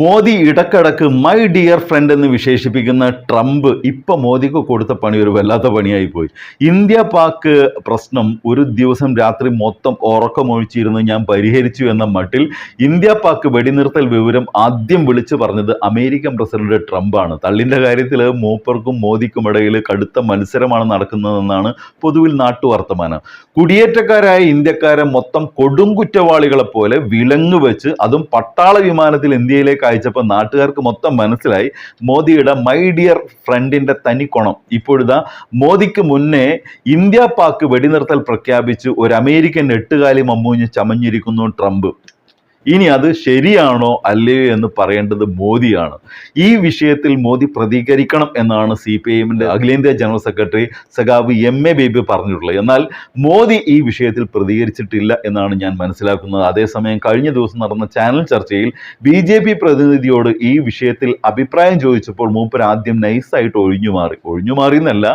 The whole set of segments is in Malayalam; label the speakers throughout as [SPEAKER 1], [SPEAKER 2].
[SPEAKER 1] മോദി ഇടക്കിടക്ക് മൈ ഡിയർ ഫ്രണ്ട് എന്ന് വിശേഷിപ്പിക്കുന്ന ട്രംപ് ഇപ്പം മോദിക്ക് കൊടുത്ത പണി ഒരു വല്ലാത്ത പണിയായി പോയി. ഇന്ത്യ പാക്ക് പ്രശ്നം ഒരു ദിവസം രാത്രി മൊത്തം ഉറക്കമൊഴിച്ചിരുന്ന് ഞാൻ പരിഹരിച്ചു എന്ന മട്ടിൽ ഇന്ത്യ പാക്ക് വെടിനിർത്തൽ വിവരം ആദ്യം വിളിച്ചു പറഞ്ഞത് അമേരിക്കൻ പ്രസിഡന്റ് ട്രംപാണ്. തള്ളിന്റെ കാര്യത്തിൽ മൂപ്പർക്കും മോദിക്കും ഇടയിൽ കടുത്ത മത്സരമാണ് നടക്കുന്നതെന്നാണ് പൊതുവിൽ നാട്ടുവർത്തമാനം. കുടിയേറ്റക്കാരായ ഇന്ത്യക്കാരെ മൊത്തം കൊടുംകുറ്റവാളികളെ പോലെ വിലങ്ങ് വെച്ച് അതും പട്ടാള വിമാനത്തിൽ ഇന്ത്യയിലേക്ക് അയച്ചപ്പോൾ നാട്ടുകാർക്ക് മൊത്തം മനസ്സിലായി. മോദിയുടെ മൈ ഡിയർ ഫ്രണ്ടിന്റെ കൊണം ഇപ്പോഴിതാ മോദിക്ക് മുന്നേ ഇന്ത്യ പാക്ക് വെടിനിർത്തൽ പ്രഖ്യാപിച്ചു. ഒരു അമേരിക്കൻ എട്ടുകാലി മമ്മൂഞ്ഞ് ചമഞ്ഞിരിക്കുന്നു ട്രംപ്. ഇനി അത് ശരിയാണോ അല്ലയോ എന്ന് പറയേണ്ടത് മോദിയാണ്. ഈ വിഷയത്തിൽ മോദി പ്രതികരിക്കണം എന്നാണ് സി പി ഐഎമ്മിന്റെ അഖിലേന്ത്യാ ജനറൽ സെക്രട്ടറി സഖാവ് എം എ ബേബി പറഞ്ഞിട്ടുള്ളത്. എന്നാൽ മോദി ഈ വിഷയത്തിൽ പ്രതികരിച്ചിട്ടില്ല എന്നാണ് ഞാൻ മനസ്സിലാക്കുന്നത്. അതേസമയം കഴിഞ്ഞ ദിവസം നടന്ന ചാനൽ ചർച്ചയിൽ ബി ജെ പി പ്രതിനിധിയോട് ഈ വിഷയത്തിൽ അഭിപ്രായം ചോദിച്ചപ്പോൾ മൂപ്പർ ആദ്യം നൈസായിട്ട് ഒഴിഞ്ഞു മാറി. ഒഴിഞ്ഞു മാറി എന്നല്ല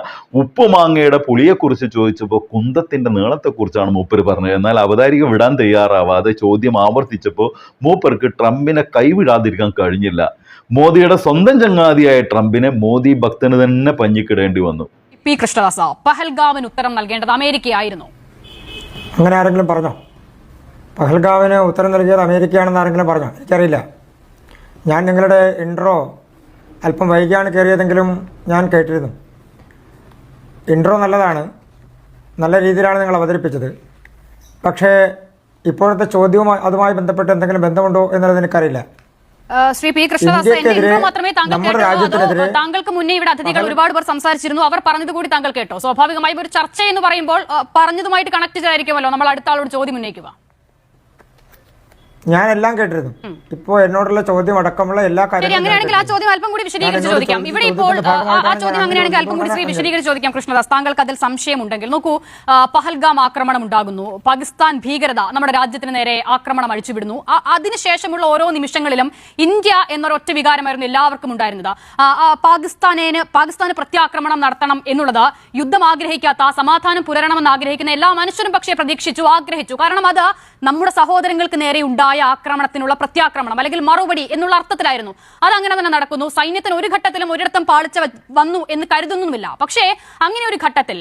[SPEAKER 1] ഉപ്പുമാങ്ങയുടെ പുളിയെക്കുറിച്ച് ചോദിച്ചപ്പോൾ കുന്തത്തിന്റെ നീളത്തെക്കുറിച്ചാണ് മൂപ്പർ പറഞ്ഞത്. എന്നാൽ അവതാരിക വിടാൻ തയ്യാറാവാതെ ചോദ്യം ആവർത്തിച്ചപ്പോൾ മൂപ്പർക്ക് ട്രംപിനെ കൈവിടാതിരിക്കാൻ കഴിഞ്ഞില്ല. മോദിയുടെ സ്വന്തം ചങ്ങാതിയായ ട്രംപിനെ മോദി ഭക്തന് തന്നെ പഞ്ഞിക്കിടേണ്ടി വന്നു.
[SPEAKER 2] പി കൃഷ്ണദാസ പഹൽഗാമിന് ഉത്തരം നൽകേണ്ടത് അമേരിക്കയായിരുന്നു.
[SPEAKER 3] അങ്ങനെ ആരെങ്കിലും പറഞ്ഞോ? പഹൽഗാവിന് ഉത്തരം നൽകിയത് അമേരിക്കയാണെന്ന് ആരെങ്കിലും പറഞ്ഞോ? എനിക്കറിയില്ല. ഞാൻ നിങ്ങളുടെ ഇൻട്രോ അല്പം വൈകിയാണ് കയറിയതെങ്കിലും ഞാൻ കേട്ടിരുന്നു. ഇൻട്രോ നല്ലതാണ്. നല്ല രീതിയിലാണ് നിങ്ങൾ അവതരിപ്പിച്ചത്. പക്ഷേ ഇപ്പോഴത്തെ ചോദ്യവുമായി അതുമായി ബന്ധപ്പെട്ട് എന്തെങ്കിലും ബന്ധമുണ്ടോ എന്നുള്ളത് എനിക്കറിയില്ല.
[SPEAKER 2] ശ്രീ പി കൃഷ്ണദാസ് എന്റെ മാത്രമേ താങ്കൾ താങ്കൾക്ക് മുന്നേ ഇവിടെ അതിഥികൾ ഒരുപാട് പേർ സംസാരിച്ചിരുന്നു. അവർ പറഞ്ഞത് കൂടി താങ്കൾ കേട്ടോ? സ്വാഭാവികമായും ഒരു ചർച്ച എന്ന് പറയുമ്പോൾ പറഞ്ഞതുമായിട്ട് കണക്ട് ചെയ്തായിരിക്കുമല്ലോ. നമ്മൾ അടുത്ത ആളോട് ചോദ്യം ഉന്നയിക്കുക.
[SPEAKER 3] ഞാൻ എല്ലാം കേട്ടിരുന്നു ഇപ്പോ എന്നോടുള്ള ചോദ്യം അടക്കമുള്ള എല്ലാ കാര്യങ്ങളും
[SPEAKER 2] അങ്ങനെയാണെങ്കിൽ ആ ചോദ്യം അല്പം കൂടി വിശദീകരിച്ച് ചോദിക്കാം. ഇവിടെ ഇപ്പോൾ ആ- ചോദ്യം അങ്ങനെയാണെങ്കിൽ അല്പം കൂടി ശ്രീ വിശദീകരിച്ച് ചോദിക്കാം കൃഷ്ണദാസ്. താങ്കൾക്ക് അതിൽ സംശയമുണ്ടെങ്കിൽ നോക്കൂ പഹൽഗാം ആക്രമണം ഉണ്ടാകുന്നു. പാകിസ്ഥാൻ ഭീകരത നമ്മുടെ രാജ്യത്തിന് നേരെ ആക്രമണം അഴിച്ചുവിടുന്നു. അതിനുശേഷമുള്ള ഓരോ നിമിഷങ്ങളിലും ഇന്ത്യ എന്നൊരൊറ്റ വികാരമായിരുന്നു എല്ലാവർക്കും ഉണ്ടായിരുന്നത്. പാകിസ്ഥാനേന് പാകിസ്ഥാന് പ്രത്യാക്രമണം നടത്തണം എന്നുള്ളത് യുദ്ധം ആഗ്രഹിക്കാത്ത സമാധാനം പുലരണമെന്ന് ആഗ്രഹിക്കുന്ന എല്ലാ മനുഷ്യരും പക്ഷേ പ്രതീക്ഷിച്ചു ആഗ്രഹിച്ചു. കാരണം അത് നമ്മുടെ സഹോദരങ്ങൾക്ക് നേരെ ഉണ്ടായ ആക്രമണത്തിനുള്ള പ്രത്യാക്രമണം അല്ലെങ്കിൽ മറുപടി എന്നുള്ള അർത്ഥത്തിലായിരുന്നു. അത് അങ്ങനെ തന്നെ നടക്കുന്നു. സൈന്യത്തിന് ഒരു ഘട്ടത്തിലും ഒരിടത്തും പാളിച്ച വന്നു എന്ന് കരുതുന്നുമില്ല. പക്ഷേ അങ്ങനെ ഒരു ഘട്ടത്തിൽ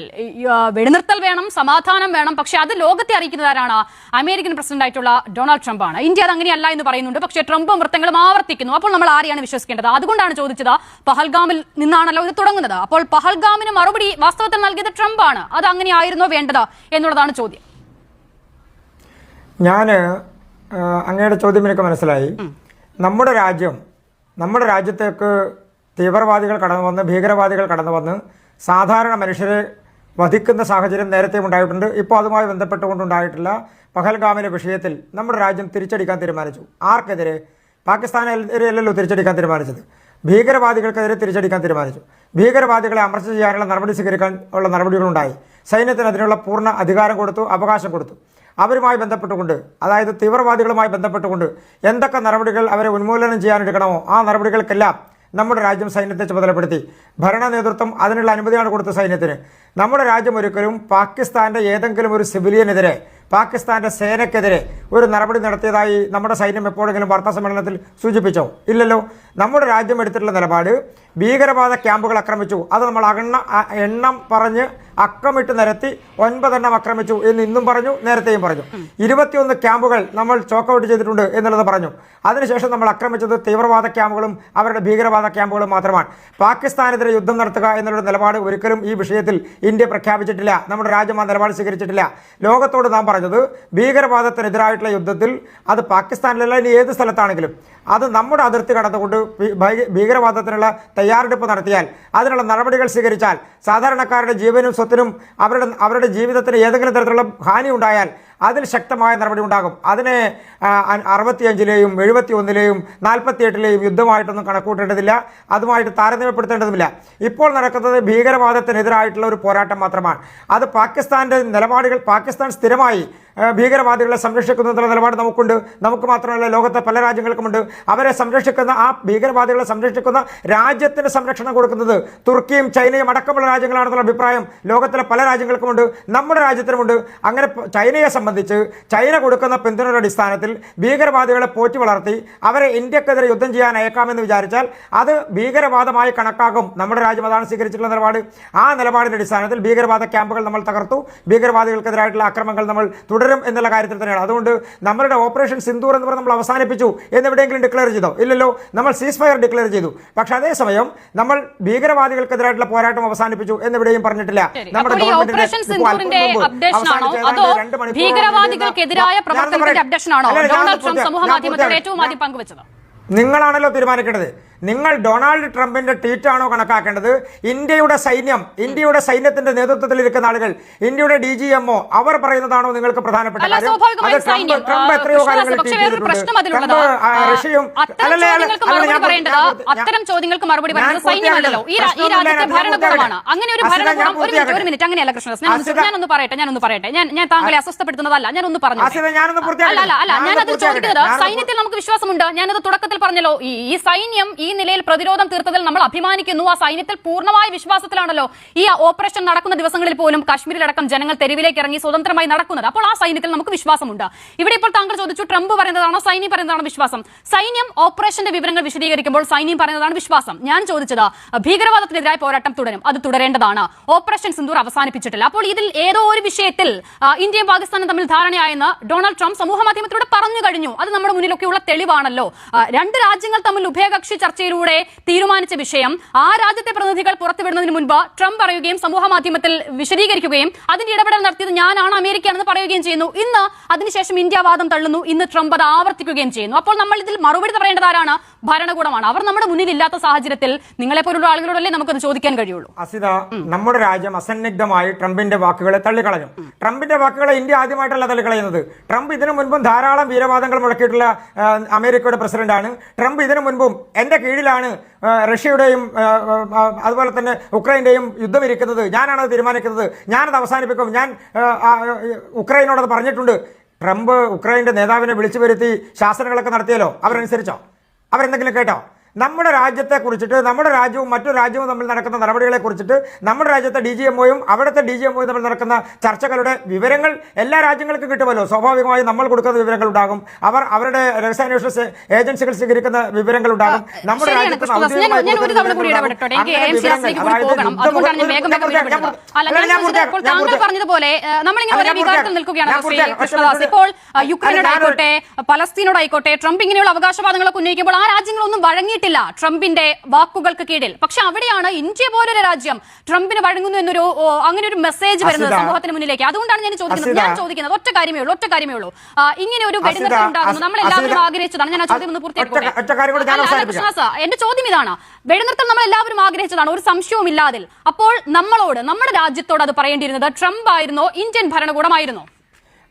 [SPEAKER 2] വെടിനിർത്തൽ വേണം സമാധാനം വേണം. പക്ഷേ അത് ലോകത്തെ അറിയിക്കുന്നതാരാണ്? അമേരിക്കൻ പ്രസിഡന്റ് ആയിട്ടുള്ള ഡൊണാൾഡ് ട്രംപ് ആണ് ഇന്ത്യ അത് അങ്ങനെയല്ല എന്ന് പറയുന്നുണ്ട്. പക്ഷേ ട്രംപും വൃത്തങ്ങളും ആവർത്തിക്കുന്നു. അപ്പോൾ നമ്മൾ ആരെയാണ് വിശ്വസിക്കേണ്ടത്? അതുകൊണ്ടാണ് ചോദിച്ചത് പഹൽഗാമിൽ നിന്നാണല്ലോ ഇത് തുടങ്ങുന്നത്. അപ്പോൾ പഹൽഗാമിന് മറുപടി വാസ്തവത്തിൽ നൽകിയത് ട്രംപ് ആണ് അത് അങ്ങനെയായിരുന്നോ വേണ്ടത് എന്നുള്ളതാണ് ചോദ്യം.
[SPEAKER 3] ഞാൻ അങ്ങയുടെ ചോദ്യം എനിക്ക് മനസ്സിലായി നമ്മുടെ രാജ്യം നമ്മുടെ രാജ്യത്തേക്ക് തീവ്രവാദികൾ കടന്നു വന്ന് ഭീകരവാദികൾ കടന്നു വന്ന് സാധാരണ മനുഷ്യരെ വധിക്കുന്ന സാഹചര്യം നേരത്തെ ഉണ്ടായിട്ടുണ്ട്. ഇപ്പോൾ അതുമായി ബന്ധപ്പെട്ടുകൊണ്ടുണ്ടായിട്ടുള്ള പഹൽഗാമിലെ വിഷയത്തിൽ നമ്മുടെ രാജ്യം തിരിച്ചടിക്കാൻ തീരുമാനിച്ചു. ആർക്കെതിരെ? പാകിസ്ഥാനെതിരെയല്ലല്ലോ തിരിച്ചടിക്കാൻ തീരുമാനിച്ചത്. ഭീകരവാദികൾക്കെതിരെ തിരിച്ചടിക്കാൻ തീരുമാനിച്ചു. ഭീകരവാദികളെ അമർച്ച ചെയ്യാനുള്ള നടപടി സ്വീകരിക്കാൻ ഉള്ള നടപടികളുണ്ടായി. സൈന്യത്തിന് അതിനുള്ള പൂർണ അധികാരം കൊടുത്തു അവകാശം കൊടുത്തു. അവരുമായി ബന്ധപ്പെട്ടുകൊണ്ട് അതായത് തീവ്രവാദികളുമായി ബന്ധപ്പെട്ടുകൊണ്ട് എന്തൊക്കെ നടപടികൾ അവരെ ഉന്മൂലനം ചെയ്യാനെടുക്കണമോ ആ നടപടികൾക്കെല്ലാം നമ്മുടെ രാജ്യം സൈന്യത്തെ ചുമതലപ്പെടുത്തി. ഭരണ നേതൃത്വം അതിനുള്ള അനുമതിയാണ് കൊടുത്ത സൈന്യത്തിന്. നമ്മുടെ രാജ്യം ഒരിക്കലും പാകിസ്ഥാന്റെ ഏതെങ്കിലും ഒരു സിവിലിയനെതിരെ പാകിസ്ഥാന്റെ സേനയ്ക്കെതിരെ ഒരു നടപടി നടത്തിയതായി നമ്മുടെ സൈന്യം എപ്പോഴെങ്കിലും വാർത്താ സമ്മേളനത്തിൽ സൂചിപ്പിച്ചോ? ഇല്ലല്ലോ. നമ്മുടെ രാജ്യം എടുത്തിട്ടുള്ള നിലപാട് ഭീകരവാദ ക്യാമ്പുകൾ ആക്രമിച്ചു. അത് നമ്മൾ അകണ്ണ എണ്ണം പറഞ്ഞ് അക്കമിട്ട് നിരത്തി ഒൻപതെണ്ണം ആക്രമിച്ചു എന്ന് ഇന്നും പറഞ്ഞു നേരത്തെയും പറഞ്ഞു. ഇരുപത്തിയൊന്ന് ക്യാമ്പുകൾ നമ്മൾ ചോക്കൗട്ട് ചെയ്തിട്ടുണ്ട് എന്നുള്ളത് പറഞ്ഞു. അതിനുശേഷം നമ്മൾ ആക്രമിച്ചത് തീവ്രവാദ ക്യാമ്പുകളും അവരുടെ ഭീകരവാദ ക്യാമ്പുകളും മാത്രമാണ്. പാകിസ്ഥാനെതിരെ യുദ്ധം നടത്തുക എന്നുള്ള നിലപാട് ഒരിക്കലും ഈ വിഷയത്തിൽ ഇന്ത്യ പ്രഖ്യാപിച്ചിട്ടില്ല. നമ്മുടെ രാജ്യം ആ നിലപാട് സ്വീകരിച്ചിട്ടില്ല. ലോകത്തോട് നാം പറഞ്ഞത് ഭീകരവാദത്തിനെതിരായിട്ടുള്ള യുദ്ധത്തിൽ അത് പാകിസ്ഥാനിലല്ല ഇനി ഏത് സ്ഥലത്താണെങ്കിലും. അത് നമ്മുടെ അതിർത്തി കടന്നുകൊണ്ട് ഭീകരവാദത്തിനുള്ള തയ്യാറെടുപ്പ് നടത്തിയാൽ അതിനുള്ള നടപടികൾ സ്വീകരിച്ചാൽ സാധാരണക്കാരുടെ ജീവനും സ്വത്തിനും അവരുടെ അവരുടെ ജീവിതത്തിന് ഏതെങ്കിലും തരത്തിലുള്ള ഹാനി ഉണ്ടായാൽ അതിൽ ശക്തമായ നടപടി ഉണ്ടാകും. അതിന് അറുപത്തിയഞ്ചിലെയും എഴുപത്തി ഒന്നിലെയും നാൽപ്പത്തിയെട്ടിലെയും യുദ്ധമായിട്ടൊന്നും കണക്കൂട്ടേണ്ടതില്ല അതുമായിട്ട് താരതമ്യപ്പെടുത്തേണ്ടതുമില്ല. ഇപ്പോൾ നടക്കുന്നത് ഭീകരവാദത്തിനെതിരായിട്ടുള്ള ഒരു പോരാട്ടം മാത്രമാണ്. അത് പാകിസ്ഥാന്റെ നിലപാടുകൾ പാകിസ്ഥാൻ സ്ഥിരമായി ഭീകരവാദികളെ സംരക്ഷിക്കുന്നതിനുള്ള നിലപാട് നമുക്കുണ്ട്. നമുക്ക് മാത്രമല്ല ലോകത്തെ പല രാജ്യങ്ങൾക്കുമുണ്ട്. അവരെ സംരക്ഷിക്കുന്ന ആ ഭീകരവാദികളെ സംരക്ഷിക്കുന്ന രാജ്യത്തിന് സംരക്ഷണം കൊടുക്കുന്നത് തുർക്കിയും ചൈനയും അടക്കമുള്ള രാജ്യങ്ങളാണെന്നുള്ള അഭിപ്രായം ലോകത്തിലെ പല രാജ്യങ്ങൾക്കുമുണ്ട്. നമ്മുടെ രാജ്യത്തിനുമുണ്ട്. അങ്ങനെ ചൈനയെ സംബന്ധിച്ച് ചൈന കൊടുക്കുന്ന പിന്തുണയുടെ അടിസ്ഥാനത്തിൽ ഭീകരവാദികളെ പോറ്റി വളർത്തി അവരെ ഇന്ത്യക്കെതിരെ യുദ്ധം ചെയ്യാൻ അയക്കാമെന്ന് വിചാരിച്ചാൽ അത് ഭീകരവാദമായി കണക്കാക്കും. നമ്മുടെ രാജ്യം അതാണ് സ്വീകരിച്ചിട്ടുള്ള നിലപാട്. ആ നിലപാടിന്റെ അടിസ്ഥാനത്തിൽ ഭീകരവാദ ക്യാമ്പുകൾ നമ്മൾ തകർത്തു. ഭീകരവാദികൾക്കെതിരായിട്ടുള്ള ആക്രമണങ്ങൾ നമ്മൾ തുടരും എന്നുള്ള കാര്യത്തിൽ തന്നെയാണ്. അതുകൊണ്ട് നമ്മളുടെ ഓപ്പറേഷൻ സിന്ദൂർ എന്ന് പറഞ്ഞ് നമ്മൾ അവസാനിപ്പിച്ചു എന്നെവിടെയെങ്കിലും ഡിക്ലെയർ ചെയ്തോ? ഇല്ലല്ലോ. നമ്മൾ സീസ് ഫയർ ഡിക്ലെയർ ചെയ്തു. പക്ഷെ അതേസമയം നമ്മൾ ഭീകരവാദികൾക്കെതിരായിട്ടുള്ള പോരാട്ടം അവസാനിപ്പിച്ചു എന്നെവിടെയും പറഞ്ഞിട്ടില്ല. നമ്മുടെ ഗവൺമെന്റിന്റെ
[SPEAKER 2] ഭീകരവാദികൾക്കെതിരായ പ്രവർത്തനത്തിന്റെ അപ്ഡേഷൻ ആണോ?
[SPEAKER 3] അല്ല, ഞാനൊന്ന്
[SPEAKER 2] ഡൊണാൾഡ് ട്രംപ് സമൂഹ മാധ്യമത്തിൽ ഏറ്റവും ആദ്യം പങ്കുവച്ചത്.
[SPEAKER 3] നിങ്ങളാണല്ലോ തീരുമാനിക്കേണ്ടത്. നിങ്ങൾ ഡൊണാൾഡ് ട്രംപിന്റെ ട്വീറ്റാണോ കണക്കാക്കേണ്ടത്? ഇന്ത്യയുടെ സൈന്യം ഇന്ത്യയുടെ സൈന്യത്തിന്റെ നേതൃത്വത്തിൽ ഇരിക്കുന്ന ആളുകൾ ഇന്ത്യയുടെ ഡി ജി എംഒ അവർ പറയുന്നതാണോ നിങ്ങൾക്ക് പ്രധാനപ്പെട്ട കാര്യം? അത് ട്രംപ്- എത്രയോ കാര്യങ്ങൾ ട്രംപ്, റഷ്യയും
[SPEAKER 2] അത്തരം ചോദ്യങ്ങൾക്ക് മറുപടി
[SPEAKER 3] ഞാൻ ഞാൻ
[SPEAKER 2] സൈന്യമല്ലല്ലോ. ഈ രാജ്യത്തെ ഭരണകൂടമാണ്. അങ്ങനെ ഒരു ഭരണകൂടം ഒരു മിനിറ്റ് ഒരു
[SPEAKER 3] പൂർത്തിയാക്കട്ടെ.
[SPEAKER 2] മിനിറ്റ് അങ്ങനെയല്ല കൃഷ്ണദാസ്. ഞാൻ ഞാനൊന്ന് പറയട്ടെ ഒന്ന് പറയട്ടെ. ഞാൻ ഞാൻ താങ്കളെ അസ്വസ്ഥപ്പെടുത്തുന്നതല്ല. ഞാനൊന്ന് പറഞ്ഞു
[SPEAKER 3] അസിത,
[SPEAKER 2] അല്ല ഞാനത് ചോദിക്കുന്നത് സൈന്യത്തിൽ നമുക്ക് വിശ്വാസമുണ്ട്? ഞാനത് തുടക്കത്തിൽ പറഞ്ഞല്ലോ. ഈ സൈന്യം ഈ നിലയിൽ പ്രതിരോധം തീർത്തതിൽ നമ്മൾ അഭിമാനിക്കുന്നു. ആ സൈന്യത്തിൽ പൂർണമായ വിശ്വാസത്തിലാണല്ലോ ഈ ഓപ്പറേഷൻ നടക്കുന്ന ദിവസങ്ങളിൽ പോലും കാശ്മീരിലടക്കം ജനങ്ങൾ തെരുവിലേക്ക് ഇറങ്ങി സ്വതന്ത്രമായി നടക്കുന്നത്. അപ്പോൾ ആ സൈന്യത്തിൽ നമുക്ക് വിശ്വാസമുണ്ട്. ഇവിടെ ഇപ്പോൾ താങ്കൾ ചോദിച്ചു ട്രംപ് പറയുന്നതാണോ സൈന്യം പറയുന്നതാണോ വിശ്വാസം? സൈന്യം ഓപ്പറേഷന്റെ വിവരങ്ങൾ വിശദീകരിക്കുമ്പോൾ സൈന്യം പറയുന്നതാണ് വിശ്വാസം. ഞാൻ ചോദിച്ചത് ഭീകരവാദത്തിനെതിരായ പോരാട്ടം തുടരും. അത് തുടരേണ്ടതാണ്. ഓപ്പറേഷൻ സിന്ദൂർ അവസാനിപ്പിച്ചിട്ടില്ല. അപ്പോൾ ഇതിൽ ഏതോ ഒരു വിഷയത്തിൽ ഇന്ത്യയും പാകിസ്ഥാനും തമ്മിൽ ധാരണയായെന്ന് ഡൊണാൾഡ് ട്രംപ് സമൂഹ മാധ്യമത്തിലൂടെ പറഞ്ഞു കഴിഞ്ഞു. അത് നമ്മുടെ മുന്നിലൊക്കെയുള്ള തെളിവാണല്ലോ. രണ്ട് രാജ്യങ്ങൾ തമ്മിൽ ഉഭയകക്ഷി ചർച്ചയിലൂടെ തീരുമാനിച്ച വിഷയം ആ രാജ്യത്തെ പ്രതിനിധികൾ പുറത്തുവിടുന്നതിന് മുൻപ് ട്രംപ് പറയുകയും സമൂഹ മാധ്യമത്തിൽ വിശദീകരിക്കുകയും അതിന്റെ ഇടപെടൽ നടത്തിയത് ഞാനാണ് അമേരിക്കയാണെന്ന് പറയുകയും ചെയ്യുന്നു. ഇന്ന് അതിനുശേഷം ഇന്ത്യ വാദം തള്ളുന്നു. ഇന്ന് ട്രംപ് അത് ആവർത്തിക്കുകയും ചെയ്യുന്നു. അപ്പോൾ നമ്മൾ ഇതിൽ മറുപടി പറയേണ്ടത് ആരാണ്? ഭരണകൂടമാണ്. അവർ നമ്മുടെ മുന്നിൽ ഇല്ലാത്ത സാഹചര്യത്തിൽ നിങ്ങളെ പോലുള്ള ആളുകളോടല്ലേ നമുക്കത് ചോദിക്കാൻ കഴിയുള്ളൂ.
[SPEAKER 3] അസിത നമ്മുടെ രാജ്യം അസന്നിഗ്ധമായി ട്രംപിന്റെ വാക്കുകളെ തള്ളിക്കളഞ്ഞു. ട്രംപിന്റെ വാക്കുകളെ ഇന്ത്യ ആദ്യമായിട്ടല്ല തള്ളിക്കളയുന്നത്. ട്രംപ് ഇതിനു മുൻപും ധാരാളം വീരവാദങ്ങൾ മുഴക്കിയിട്ടുള്ള ആ, അമേരിക്കയുടെ പ്രസിഡന്റാണ്. ട്രംപ് ഇതിനു മുൻപും എന്റെ കീഴിലാണ് റഷ്യയുടെയും അതുപോലെ തന്നെ ഉക്രൈന്റെയും യുദ്ധം ഇരിക്കുന്നത്. ഞാനാണ് അത് തീരുമാനിക്കുന്നത്. ഞാനത് അവസാനിപ്പിക്കും. ഞാൻ ഉക്രൈനോടത് പറഞ്ഞിട്ടുണ്ട്. ട്രംപ് ഉക്രൈന്റെ നേതാവിനെ വിളിച്ചു വരുത്തി ശാസനകളൊക്കെ നടത്തിയല്ലോ. അവരനുസരിച്ചോ? അവരെന്തെങ്കിലും കേട്ടോ? നമ്മുടെ രാജ്യത്തെ കുറിച്ചിട്ട് നമ്മുടെ രാജ്യവും മറ്റു രാജ്യവും തമ്മിൽ നടക്കുന്ന നടപടികളെ കുറിച്ചിട്ട് നമ്മുടെ രാജ്യത്തെ ഡി ജി എംഒയും അവിടുത്തെ ഡി ജി എംഒയും തമ്മിൽ നടക്കുന്ന ചർച്ചകളുടെ വിവരങ്ങൾ എല്ലാ രാജ്യങ്ങൾക്കും കിട്ടുമല്ലോ. സ്വാഭാവികമായും നമ്മൾ കൊടുക്കുന്ന വിവരങ്ങൾ ഉണ്ടാകും. അവർ അവരുടെ രഹസ്യാന്വേഷണ ഏജൻസികൾ സ്വീകരിക്കുന്ന വിവരങ്ങൾ ഉണ്ടാകും. നമ്മുടെ.
[SPEAKER 2] പറഞ്ഞതുപോലെ ഇപ്പോൾ യുക്രൈനോടായിക്കോട്ടെ പലസ്തീനോടായിക്കോട്ടെ ട്രംപ് ഇങ്ങനെയുള്ള അവകാശവാദങ്ങളൊക്കെ ഉന്നയിക്കുമ്പോൾ ആ രാജ്യങ്ങളൊന്നും വഴങ്ങിയിട്ടില്ല. ട്രംപിന്റെ വാക്കുകൾക്ക് കീഴിൽ. പക്ഷെ അവിടെയാണ് ഇന്ത്യ പോലൊരു രാജ്യം ട്രംപിന് വഴങ്ങുന്നു എന്നൊരു അങ്ങനെ ഒരു മെസ്സേജ് വരുന്നത്. സമൂഹത്തിന് മുന്നിലേക്ക്. അതുകൊണ്ടാണ് ഞാൻ ചോദിക്കുന്നത്. ഞാൻ ചോദിക്കുന്നത് ഒറ്റ കാര്യമേ ഉള്ളൂ ഒറ്റ കാര്യമേ ഉള്ളൂ. ഇങ്ങനെ ഒരു വെടിനിർത്തൽ ഉണ്ടാകുന്നു നമ്മൾ എല്ലാവരും ആഗ്രഹിച്ചതാണ്. ഞാൻ ആ ചോദ്യം ഒന്ന് അല്ല, എന്റെ ചോദ്യം ഇതാണ്. വെടിനിർത്തൽ നമ്മൾ എല്ലാവരും ആഗ്രഹിച്ചതാണ്. ഒരു സംശയവും ഇല്ലാതിൽ. അപ്പോൾ നമ്മളോട് നമ്മുടെ രാജ്യത്തോട് അത് പറയേണ്ടിയിരുന്നത് ട്രംപ് ആയിരുന്നോ ഇന്ത്യൻ ഭരണകൂടമായിരുന്നോ?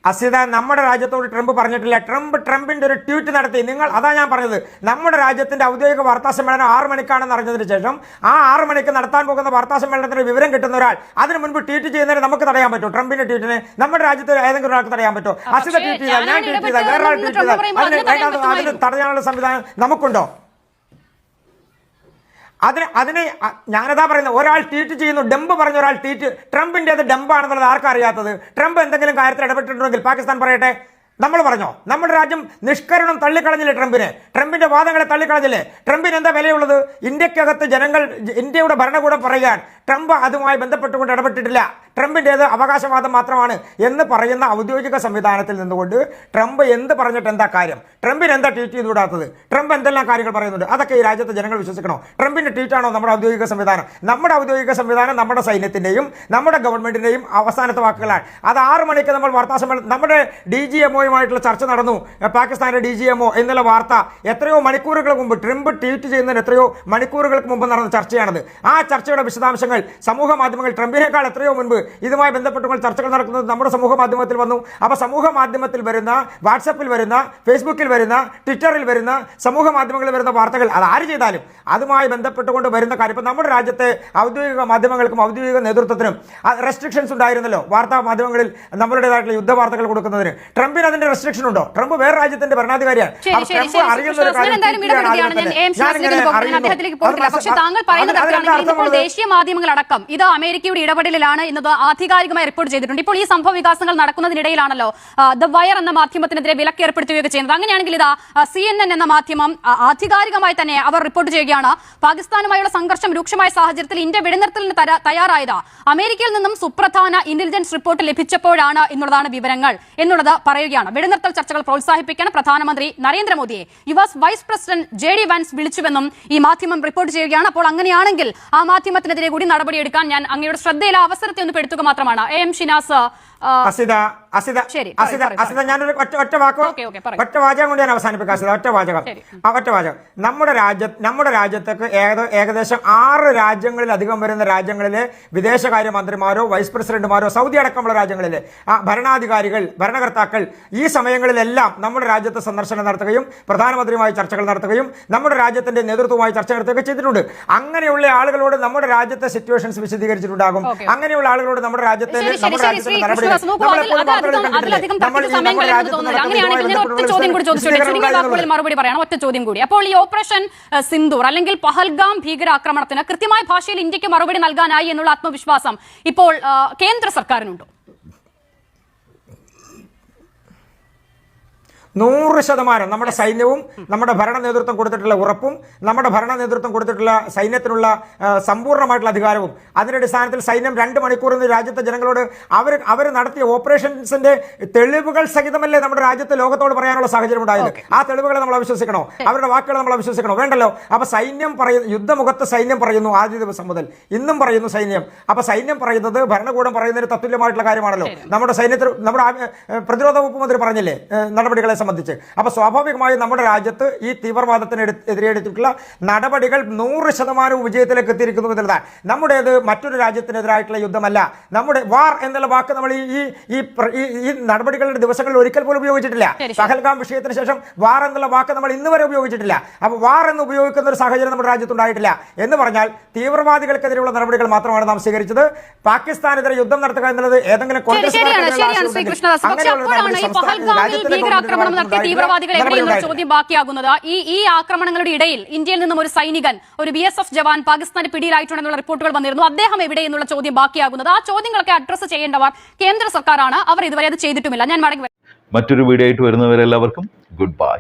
[SPEAKER 3] അസിത നമ്മുടെ രാജ്യത്തോട് ട്രംപ് പറഞ്ഞിട്ടില്ല. ട്രംപ് ട്രംപിന്റെ ഒരു ട്വീറ്റ് നടത്തി. നിങ്ങൾ അതാ ഞാൻ പറഞ്ഞത്. നമ്മുടെ രാജ്യത്തിന്റെ ഔദ്യോഗിക വാർത്താ സമ്മേളനം ആറ് മണിക്കാണെന്ന് അറിഞ്ഞതിന് ശേഷം ആ ആറ് മണിക്ക് നടത്താൻ പോകുന്ന വാർത്താ സമ്മേളനത്തിന് വിവരം കിട്ടുന്ന ഒരാൾ അതിന് മുൻപ് ട്വീറ്റ് ചെയ്യുന്നതിന് നമുക്ക് തടയാൻ പറ്റും ട്രംപിന്റെ ട്വീറ്റിന് നമ്മുടെ രാജ്യത്ത് ഏതെങ്കിലും ഒരാൾക്ക് തടയാൻ പറ്റും അസിത ട്വീറ്റ് ചെയ്താൽ ഞാൻ ട്വീറ്റ് ചെയ്താൽ വേറൊരാൾ ട്വീറ്റ് ചെയ്താൽ അതിന്. തടയാനുള്ള സംവിധാനം നമുക്കുണ്ടോ? അതിന് അതിന് ഞാനതാ പറയുന്നത് ഒരാൾ ട്വീറ്റ് ചെയ്യുന്നു ഡംബ് പറഞ്ഞ ഒരാൾ ട്വീറ്റ് ട്രംപിന്റെത് ആർക്കും അറിയാത്തത് ട്രംപ് എന്തെങ്കിലും കാര്യത്തിൽ ഇടപെട്ടിട്ടുണ്ടെങ്കിൽ പാകിസ്ഥാൻ പറയട്ടെ? നമ്മൾ പറഞ്ഞോ? നമ്മുടെ രാജ്യം നിഷ്കരണം തള്ളിക്കളഞ്ഞില്ലേ ട്രംപിനെ? ട്രംപിന്റെ വാദങ്ങളെ തള്ളിക്കളഞ്ഞില്ലേ? ട്രംപിന് എന്താ വിലയുള്ളത്? ഇന്ത്യക്കകത്ത് ജനങ്ങൾ ഇന്ത്യയുടെ ഭരണകൂടം പറയാൻ ട്രംപ് അതുമായി ബന്ധപ്പെട്ടുകൊണ്ട് ഇടപെട്ടിട്ടില്ല. ട്രംപിന്റേത് അവകാശവാദം മാത്രമാണ് എന്ന് പറയുന്ന ഔദ്യോഗിക സംവിധാനത്തിൽ നിന്നുകൊണ്ട് ട്രംപ് എന്ത് പറഞ്ഞിട്ട് എന്താ കാര്യം? ട്രംപിന് എന്താ ട്വീറ്റ് ചെയ്ത് വിടാത്തത്? ട്രംപ് എന്തെല്ലാം കാര്യങ്ങൾ പറയുന്നുണ്ട്? അതൊക്കെ ഈ രാജ്യത്തെ ജനങ്ങൾ വിശ്വസിക്കണോ? ട്രംപിന്റെ ട്വീറ്റാണോ നമ്മുടെ ഔദ്യോഗിക സംവിധാനം? നമ്മുടെ ഔദ്യോഗിക സംവിധാനം നമ്മുടെ സൈന്യത്തിന്റെയും നമ്മുടെ ഗവൺമെന്റിന്റെയും അവസാനത്തെ വാക്കുകളാണ്. അത് ആറ് മണിക്ക് നമ്മൾ വാർത്താ സമ്മേളനം നമ്മുടെ ഡി ജി എംഒയും ട്രംപുമായിട്ടുള്ള ചർച്ച നടന്നു. പാകിസ്ഥാന്റെ ഡി ജി എംഒ എന്നുള്ള വാർത്ത എത്രയോ മണിക്കൂറുകൾ മുമ്പ് ട്രംപ് ട്വീറ്റ് ചെയ്യുന്നതിന് എത്രയോ മണിക്കൂറുകൾക്ക് മുമ്പ് നടന്ന ചർച്ചയാണത്. ആ ചർച്ചയുടെ വിശദാംശങ്ങൾ സമൂഹ മാധ്യമങ്ങൾ ട്രംപിനേക്കാൾ എത്രയോ മുൻപ് ഇതുമായി ബന്ധപ്പെട്ടുകൊണ്ട് ചർച്ചകൾ നടക്കുന്നത് നമ്മുടെ സമൂഹ മാധ്യമത്തിൽ വന്നു. അപ്പോൾ സമൂഹ മാധ്യമത്തിൽ വരുന്ന വാട്സപ്പിൽ വരുന്ന ഫേസ്ബുക്കിൽ വരുന്ന ട്വിറ്ററിൽ വരുന്ന സമൂഹ മാധ്യമങ്ങളിൽ വരുന്ന വാർത്തകൾ അത് ആര് ചെയ്താലും അതുമായി ബന്ധപ്പെട്ടുകൊണ്ട് വരുന്ന കാര്യം. ഇപ്പം നമ്മുടെ രാജ്യത്തെ ഔദ്യോഗിക മാധ്യമങ്ങൾക്കും ഔദ്യോഗിക നേതൃത്വത്തിനും റെസ്ട്രിക്ഷൻസ് ഉണ്ടായിരുന്നല്ലോ. വാർത്താ മാധ്യമങ്ങളിൽ നമ്മളുടേതായിട്ടുള്ള യുദ്ധ വാർത്തകൾ കൊടുക്കുന്നതിന്. ട്രംപിന് അതിന്റെ റെസ്ട്രിക്ഷൻ ഉണ്ടോ? ട്രംപ് വേറെ രാജ്യത്തിന്റെ ഭരണാധികാരിയാണ്. ട്രംപ് അറിയുന്ന ഒരു കാര്യം?
[SPEAKER 2] ദേശീയ മാധ്യമങ്ങളടക്കം ഇത് അമേരിക്കയുടെ ഇടപെടലിലാണ് എന്നത് ആധികാരികമായി റിപ്പോർട്ട് ചെയ്തിട്ടുണ്ട്. ഇപ്പോൾ ഈ സംഭവ വികാസങ്ങൾ നടക്കുന്നതിനിടയിലാണല്ലോ ദ വയർ എന്ന മാധ്യമത്തിനെതിരെ വിലക്ക് ഏർപ്പെടുത്തുകയൊക്കെ ചെയ്യുന്നത്. അങ്ങനെയാണെങ്കിൽ ഇതാ സി എൻ എൻ എന്ന മാധ്യമം ആധികാരികമായി തന്നെ അവർ റിപ്പോർട്ട് ചെയ്യുകയാണ്. പാകിസ്ഥാനുമായുള്ള സംഘർഷം രൂക്ഷമായ സാഹചര്യത്തിൽ ഇന്ത്യ വെടിനിർത്തലിന് തയ്യാറായത്. അമേരിക്കയിൽ നിന്നും സുപ്രധാന ഇന്റലിജൻസ് റിപ്പോർട്ട് ലഭിച്ചപ്പോഴാണ് എന്നുള്ളതാണ് വിവരങ്ങൾ എന്നുള്ളത് പറയുകയാണ്. വെടിനിർത്തൽ ചർച്ചകൾ പ്രോത്സാഹിപ്പിക്കാൻ പ്രധാനമന്ത്രി നരേന്ദ്രമോദിയെ U S vice president J D Vance വിളിച്ചുവെന്നും ഈ മാധ്യമം റിപ്പോർട്ട് ചെയ്യുകയാണ്. അപ്പോൾ അങ്ങനെയാണെങ്കിൽ ആ മാധ്യമത്തിനെതിരെ കൂടി നടപടിയെടുക്കാൻ ഞാൻ അങ്ങയുടെ ശ്രദ്ധയിലെ അവസരത്തെ ഒന്ന് പെടുത്തുക മാത്രമാണ്. എ എം ഷിനാസ്
[SPEAKER 3] അസിത ഞാനൊരു ഒറ്റ ഒറ്റ വാക്കോ? ഒറ്റ വാചകം കൊണ്ട് ഞാൻ അവസാനിപ്പിക്കാം അസിത ഒറ്റ വാചകം. ആ ഒറ്റ വാചകം. നമ്മുടെ രാജ്യ നമ്മുടെ രാജ്യത്തേക്ക് ഏക ഏകദേശം ആറ് രാജ്യങ്ങളിൽ അധികം വരുന്ന രാജ്യങ്ങളിലെ വിദേശകാര്യമന്ത്രിമാരോ വൈസ് പ്രസിഡന്റുമാരോ സൗദി അടക്കമുള്ള രാജ്യങ്ങളിലെ ആ ഭരണാധികാരികൾ ഭരണകർത്താക്കൾ ഈ സമയങ്ങളിലെല്ലാം നമ്മുടെ രാജ്യത്ത് സന്ദർശനം നടത്തുകയും പ്രധാനമന്ത്രിയുമായി ചർച്ചകൾ നടത്തുകയും നമ്മുടെ രാജ്യത്തിന്റെ നേതൃത്വവുമായി ചർച്ച നടത്തുകയൊക്കെ ചെയ്തിട്ടുണ്ട്. അങ്ങനെയുള്ള ആളുകളോട് നമ്മുടെ രാജ്യത്തെ സിറ്റുവേഷൻസ് വിശദീകരിച്ചിട്ടുണ്ടാകും. അങ്ങനെയുള്ള ആളുകളോട് നമ്മുടെ രാജ്യത്തെ നമ്മുടെ രാജ്യത്തിന്റെ
[SPEAKER 2] ശ്രീ അതിലധികം തർക്കിച്ച് സമയം തോന്നുന്നില്ല. അങ്ങനെയാണെങ്കിൽ ഞാൻ ഒറ്റ ചോദ്യം കൂടി ചോദിച്ചോട്ടെ
[SPEAKER 3] വിശദീകരണം
[SPEAKER 2] ചുരുങ്ങിയ വാക്കുകളിൽ മറുപടി പറയണം. ഒറ്റ ചോദ്യം കൂടി. അപ്പോൾ ഈ ഓപ്പറേഷൻ സിന്ദൂർ അല്ലെങ്കിൽ പഹൽഗാം ഭീകരാക്രമണത്തിന് കൃത്യമായ ഭാഷയിൽ ഇന്ത്യയ്ക്ക് മറുപടി നൽകാനായി എന്നുള്ള ആത്മവിശ്വാസം ഇപ്പോൾ കേന്ദ്ര സർക്കാരിനുണ്ടോ?
[SPEAKER 3] നൂറ് ശതമാനം നമ്മുടെ സൈന്യവും നമ്മുടെ ഭരണ നേതൃത്വം കൊടുത്തിട്ടുള്ള ഉറപ്പും നമ്മുടെ ഭരണ നേതൃത്വം കൊടുത്തിട്ടുള്ള സൈന്യത്തിനുള്ള സമ്പൂർണമായിട്ടുള്ള അധികാരവും അതിന്റെ അടിസ്ഥാനത്തിൽ സൈന്യം രണ്ട് മണിക്കൂർ നിന്ന് രാജ്യത്തെ ജനങ്ങളോട് അവർ അവർ നടത്തിയ ഓപ്പറേഷൻസിന്റെ തെളിവുകൾ സഹിതമല്ലേ നമ്മുടെ രാജ്യത്തെ ലോകത്തോട് പറയാനുള്ള സാഹചര്യം ഉണ്ടായത്. ആ തെളിവുകളെ നമ്മൾ അവിശ്വസിക്കണോ? അവരുടെ വാക്കുകൾ നമ്മൾ അവിശ്വസിക്കണോ? വേണ്ടല്ലോ. അപ്പൊ സൈന്യം പറയുന്നു യുദ്ധമുഖത്ത് സൈന്യം പറയുന്നു ആദ്യ ദിവസം മുതൽ. ഇന്നും പറയുന്നു സൈന്യം. അപ്പൊ സൈന്യം പറയുന്നത് ഭരണകൂടം പറയുന്നതിന് തത്തുല്യമായിട്ടുള്ള കാര്യമാണല്ലോ. നമ്മുടെ സൈന്യത്തിൽ നമ്മുടെ പ്രതിരോധ വകുപ്പ് മന്ത്രി പറഞ്ഞില്ലേ? നടപടികളെ സംബന്ധിച്ച്. അപ്പോൾ സ്വാഭാവികമായും നമ്മുടെ രാജ്യത്ത് ഈ തീവ്രവാദത്തിന് എതിരെ എടുത്തിട്ടുള്ള നടപടികൾ നൂറ് ശതമാനവും വിജയത്തിലേക്ക് എത്തിയിരിക്കുന്നു എന്നുള്ളതാണ്. നമ്മുടേത് മറ്റൊരു രാജ്യത്തിനെതിരായിട്ടുള്ള യുദ്ധമല്ല. നമ്മുടെ വാർ എന്നുള്ള വാക്ക് നമ്മൾ ഈ ഈ- ഈ നടപടികളുടെ ദിവസങ്ങളിൽ ഒരിക്കൽ പോലും ഉപയോഗിച്ചിട്ടില്ല. പഹൽഗാം വിഷയത്തിന് ശേഷം വാർ എന്നുള്ള വാക്ക് നമ്മൾ ഇന്ന് വരെ ഉപയോഗിച്ചിട്ടില്ല. അപ്പോൾ വാർ എന്ന് ഉപയോഗിക്കുന്ന ഒരു സാഹചര്യം നമ്മുടെ രാജ്യത്തുണ്ടായിട്ടില്ല എന്ന് പറഞ്ഞാൽ തീവ്രവാദികൾക്കെതിരെയുള്ള നടപടികൾ മാത്രമാണ് നാം സ്വീകരിച്ചത്. പാകിസ്ഥാനെതിരെ യുദ്ധം നടത്തുക എന്നുള്ളത് ഏതെങ്കിലും കോൺഗ്രസ്
[SPEAKER 2] നടത്തിയ തീവ്രവാദികൾ
[SPEAKER 3] എവിടെയെന്ന
[SPEAKER 2] ചോദ്യം ബാക്കിയാകുന്നത്? ഈ ഈ ആക്രമണങ്ങളുടെ ഇടയിൽ ഇന്ത്യയിൽ നിന്നും ഒരു സൈനികൻ ഒരു ബി എസ് എഫ് ജവാൻ പാകിസ്ഥാന് പിടിയിലായിട്ടുണ്ടെന്നുള്ള റിപ്പോർട്ടുകൾ വന്നിരുന്നു. അദ്ദേഹം എവിടെ എന്നുള്ള ചോദ്യം ബാക്കിയാകുന്നത്? ആ ചോദ്യങ്ങളൊക്കെ അഡ്രസ് ചെയ്യേണ്ടവർ കേന്ദ്ര സർക്കാരാണ്. അവർ ഇതുവരെ അത് ചെയ്തിട്ടുമില്ല. ഞാൻ മടങ്ങി.
[SPEAKER 1] മറ്റൊരു വീഡിയോ ആയിട്ട് വരുന്നവരെല്ലാവർക്കും ഗുഡ് ബൈ